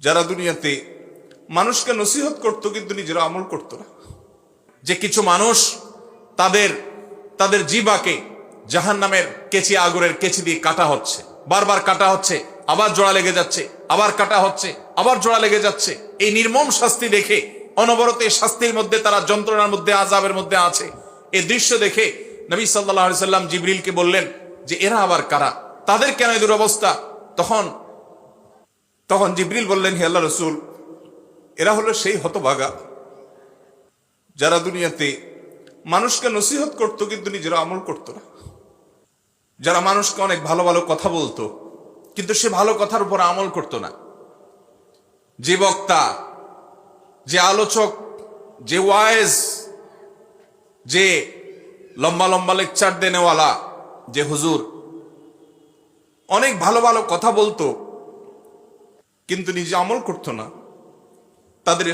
যারা দুনিয়াতে মানুষকে নসিহত করত, কিন্তু নিজেরা আমল করত না। যে কিছু মানুষ তাদের তাদের জিবাকে জাহান নামের কেচি আগরের কেচি দিয়ে কাটা হচ্ছে। বারবার কাটা হচ্ছে, আবার জোড়া লেগে যাচ্ছে, আবার কাটা হচ্ছে, আবার জোড়া লেগে যাচ্ছে। এই নির্মম শাস্তি দেখে, অনবরত শাস্তির মধ্যে তারা যন্ত্রণার মধ্যে আজাবের মধ্যে আছে। এই দৃশ্য দেখে নবী সাল্লাহ সাল্লাম জিবরিলকে বললেন যে, এরা আবার কারা? তাদের কেন এই দুরবস্থা? তখন তখন জিবরিল বললেন, হে আল্লাহ রসুল, এরা হলো সেই হতভাগা যারা দুনিয়াতে মানুষকে নসিহত করতো কিন্তু নিজেরা আমল করতো না। যারা মানুষকে অনেক ভালো ভালো কথা বলতো, কিন্তু সে ভালো কথার উপর আমল করতো না। যে বক্তা, যে আলোচক, যে ওয়াইজ, যে লম্বা লম্বা লেকচার দেনেওয়ালা, যে হুজুর, অনেক ভালো ভালো কথা বলতো কিন্তু নিজে আমল করতো না। তাদের